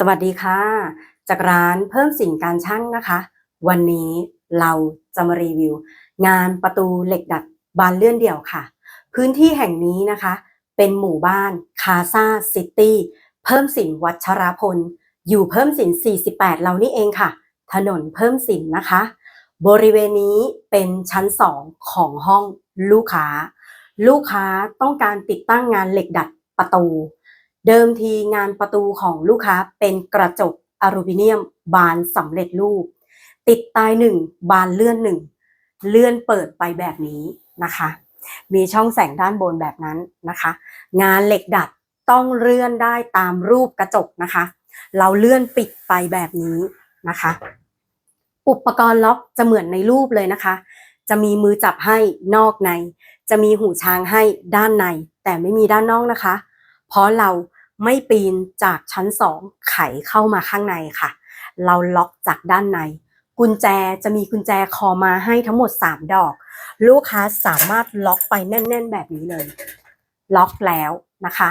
สวัสดีค่ะ จากร้านเพิ่มสิ่งการช่างนะคะ วันนี้เราจะมารีวิว งานประตูเหล็กดัดบานเลื่อนเดี่ยวค่ะ พื้นที่แห่งนี้นะคะ เป็นหมู่บ้านคาซาซิตี้เพิ่มสินวัชรพล อยู่เพิ่มสิน 48 เรานี่เองค่ะ ถนนเพิ่มสินนะคะ บริเวณนี้เป็นชั้น 2 ของห้องลูกค้า ลูกค้าต้องการติดตั้งงานเหล็กดัดประตู เดิมทีงานประตูของลูกค้าเป็นกระจกอลูมิเนียมบานสำเร็จรูป ติดตายหนึ่งบานเลื่อนหนึ่งเลื่อนเปิดไปแบบนี้นะคะ มีช่องแสงด้านบนแบบนั้นนะคะ งานเหล็กดัดต้องเลื่อนได้ตามรูปกระจกนะคะ เราเลื่อนปิดไปแบบนี้นะคะ อุปกรณ์ล็อกจะเหมือนในรูปเลยนะคะ จะมีมือจับให้นอกใน จะมีหูช้างให้ด้านใน แต่ไม่มีด้านนอกนะคะ เพราะเรา ไม่ปีนจากชั้นสองไขเข้ามาข้างในค่ะ เราล็อกจากด้านใน กุญแจจะมีกุญแจคอมาให้ทั้งหมด 3 ดอก ลูกค้าสามารถล็อกไปแน่น ๆ แบบนี้เลย ล็อกแล้วนะคะ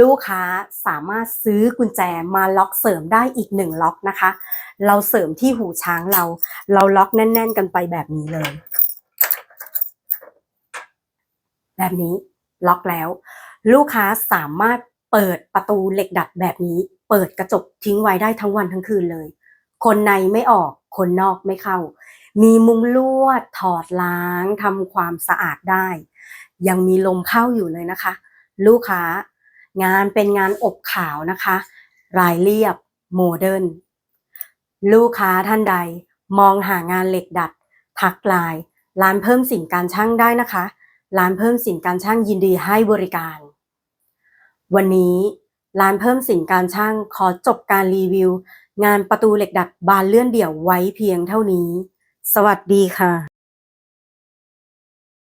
ลูกค้าสามารถซื้อกุญแจมาล็อกเสริมได้อีกหนึ่งล็อกนะคะ เราเสริมที่หูช้างเรา เราล็อกแน่น ๆ กันไปแบบนี้เลย แบบนี้ล็อกแล้ว ลูกค้าสามารถ เปิดประตูเหล็กดัดแบบนี้ เปิดกระจกทิ้งไว้ได้ทั้งวันทั้งคืนเลย คนในไม่ออก คนนอกไม่เข้า มีมุงลวดถอดล้างทำความสะอาดได้ ยังมีลมเข้าอยู่เลยนะคะ ลูกค้างานเป็นงานอบขาวนะคะ รายเรียบโมเดิร์นลูกค้าท่านใดมองหางานเหล็กดัด ทักไลน์ร้านเพิ่มสินการช่างได้นะคะ ร้านเพิ่มสินการช่างยินดีให้บริการ วันนี้ร้านเพิ่มสินการช่างขอจบการรีวิว งานประตูเหล็กดัดบานเลื่อนเดี่ยวไว้เพียงเท่านี้ สวัสดีค่ะ